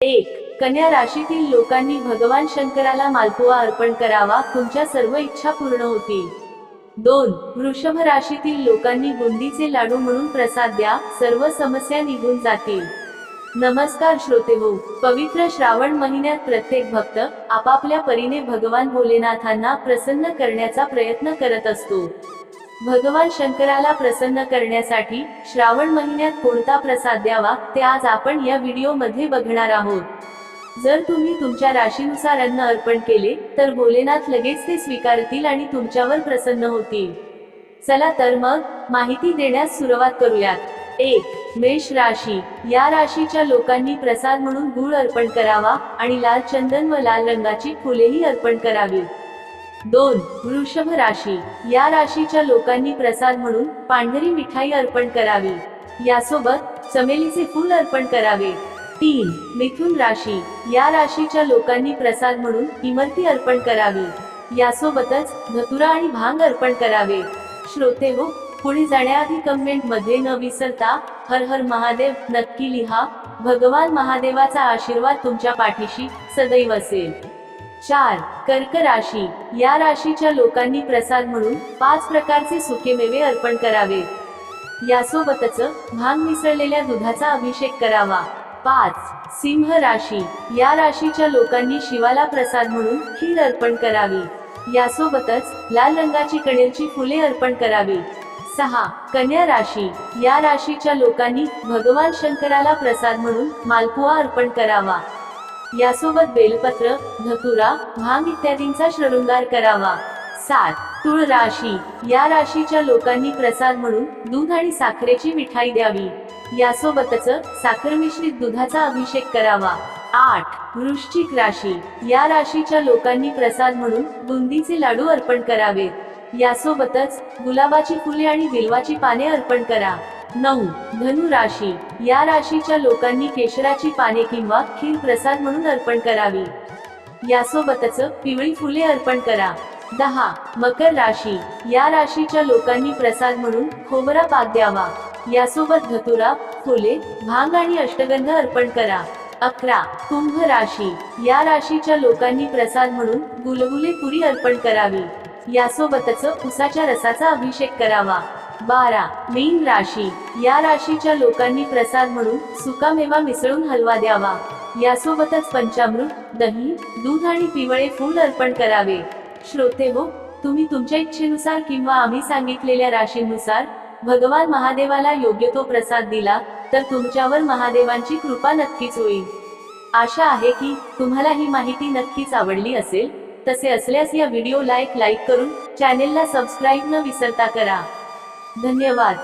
एक कन्या राशीतील लोकांनी भगवान शंकराला मालपुआ अर्पण करावा तुमच्या सर्व इच्छा पूर्ण होतील. दोन वृषभ राशीतील लोकांनी बुंदीचे लाडू म्हणून प्रसाद द्या सर्व समस्या निघून जातील. नमस्कार श्रोते हो पवित्र श्रावण महिन्यात प्रत्येक भक्त आपापल्या परीने भगवान भोलेनाथांना प्रसन्न करण्याचा प्रयत्न करत असतो. भगवान शंकराला प्रसन्न करण्यासाठी श्रावण महिन्यात कोणता प्रसाद द्यावा ते आज आपण या व्हिडिओमध्ये बघणार आहोत. जर तुम्ही तुमच्या राशीनुसार अन्न अर्पण केले तर भोलेनाथ लगेच ते स्वीकारतील आणि तुमच्यावर प्रसन्न होतील. चला तर मग माहिती देण्यास सुरुवात करूयात. एक मेष राशी. या राशीच्या लोकांनी प्रसाद म्हणून गुळ अर्पण करावा आणि लाल चंदन व लाल रंगाची फुलेही अर्पण करावी दोन वृषभ राशी. या राशीच्या लोकांनी प्रसाद म्हणून पांढरी मिठाई अर्पण करावी. यासोबत चमेलीचे फूल अर्पण करावे. तीन मिथुन राशी. या राशीच्या लोकांनी प्रसाद म्हणून इमरती अर्पण करावी. यासोबतच धतुरा आणि भांग अर्पण करावे. श्रोते हो पुढे जाण्याआधी कमेंटमध्ये न विसरता हर हर महादेव नक्की लिहा. भगवान महादेवाचा आशीर्वाद तुमच्या पाठीशी सदैव असेल. चार कर्क राशी. या राशीच्या लोकांनी प्रसाद म्हणून पाच प्रकारचे सुकेमेवे अर्पण करावे. यासोबतच भांग मिसळलेल्या दुधाचा अभिषेक करावा. पाच सिंह राशी. या राशीच्या लोकांनी शिवाला प्रसाद म्हणून खीर अर्पण करावी. यासोबतच लाल रंगाची कणेरची फुले अर्पण करावी. सहा कन्या राशी. या राशीच्या लोकांनी भगवान शंकराला प्रसाद म्हणून मालपुआ अर्पण करावा. यासोबत बेलपत्र धतुरा भांग इत्यादींचा शृंगार करावा. सात तुळ राशी. या राशीच्या लोकांनी प्रसाद म्हणून दूध आणि साखरेची मिठाई द्यावी. यासोबतच साखर मिश्रित दुधाचा अभिषेक करावा. आठ वृश्चिक राशी. या राशीच्या लोकांनी प्रसाद म्हणून बुंदीचे लाडू अर्पण करावेत. यासोबतच गुलाबाची फुले आणि बिलवाची पाने अर्पण करा. नऊ. धनु राशी. या राशीच्या लोकांनी केशराची पाने किंवा खीर प्रसाद म्हणून अर्पण करावी. यासोबतच पिवळी फुले अर्पण करा. दहा. मकर राशी. या राशीच्या लोकांनी प्रसाद म्हणून खोबरा पाक द्यावा. यासोबत धतुरा फुले भांग आणि अष्टगंध अर्पण करा. अकरा. कुंभ राशी. या राशीच्या लोकांनी प्रसाद म्हणून गुलगुले पुरी अर्पण करावी. यासोबतच उसाच्या रसाचा अभिषेक करावा. बारा मीन राशी. या राशीच्या लोकांनी प्रसाद म्हणून सुकामेवा मिसळून हलवा द्यावा. यासोबतच पंचामृत दही दूध आणि पिवळे फूल अर्पण करावे. श्रोते हो तुम्ही तुमच्या इच्छेनुसार किंवा आम्ही सांगितलेल्या राशीनुसार भगवान महादेवाला योग्य तो प्रसाद दिला तर तुमच्यावर महादेवांची कृपा नक्कीच होईल. आशा आहे की तुम्हाला ही माहिती नक्कीच आवडली असेल. तसे असल्यास या व्हिडिओ लाईक लाईक करून चॅनेलला सबस्क्राईब न विसरता करा. धन्यवाद.